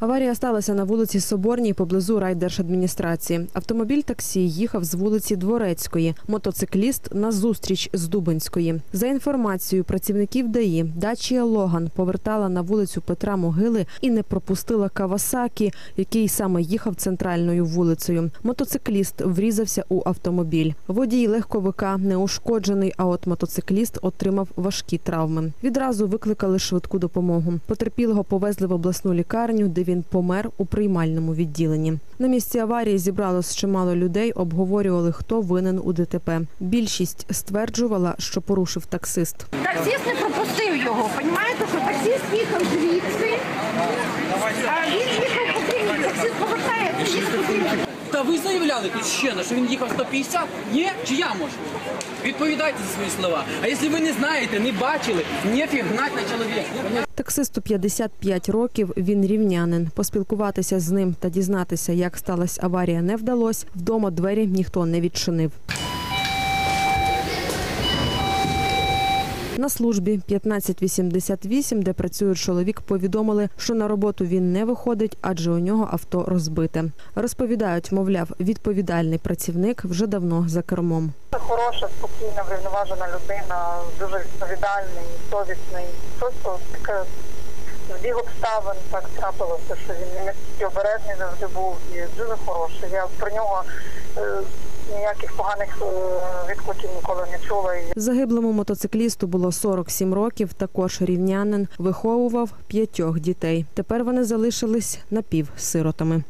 Аварія сталася на вулиці Соборній поблизу райдержадміністрації. Автомобіль таксі їхав з вулиці Дворецької, мотоцикліст на зустріч з Дубинської. За інформацією працівників ДАІ, Дачія Логан повертала на вулицю Петра Могили і не пропустила Кавасакі, який саме їхав центральною вулицею. Мотоцикліст врізався у автомобіль. Водій легковика не ушкоджений, а от мотоцикліст отримав важкі травми. Відразу викликали швидку допомогу. Потерпілого повезли в обласну лікарню, де він помер у приймальному відділенні. На місці аварії зібралось чимало людей, обговорювали, хто винен у ДТП. Більшість стверджувала, що порушив таксист. Таксист не пропустив його, розумієте, що таксист їхав звідси, а він їхав по таксист повертається, їхав. Та ви заявляли тут ще на що він їхав 150? Є чи я можу? Відповідайте за свої слова. А якщо ви не знаєте, не бачили, нефіг гнать на чоловіка. Таксисту 55 років. Він рівнянин. Поспілкуватися з ним та дізнатися, як сталася аварія, не вдалося. Вдома двері ніхто не відчинив. На службі 1588, де працює чоловік, повідомили, що на роботу він не виходить, адже у нього авто розбите. Розповідають, мовляв, відповідальний працівник вже давно за кермом. Це хороша, спокійна, врівноважена людина, дуже відповідальний, совісний. Просто таке збіг обставин так трапилося, що він не обережний завжди був і дуже хороший. Я про нього е, ніяких поганих відкликів ніколи не чула. Загиблому мотоциклісту було 47 років. Також рівнянин виховував п'ятьох дітей. Тепер вони залишились напівсиротами.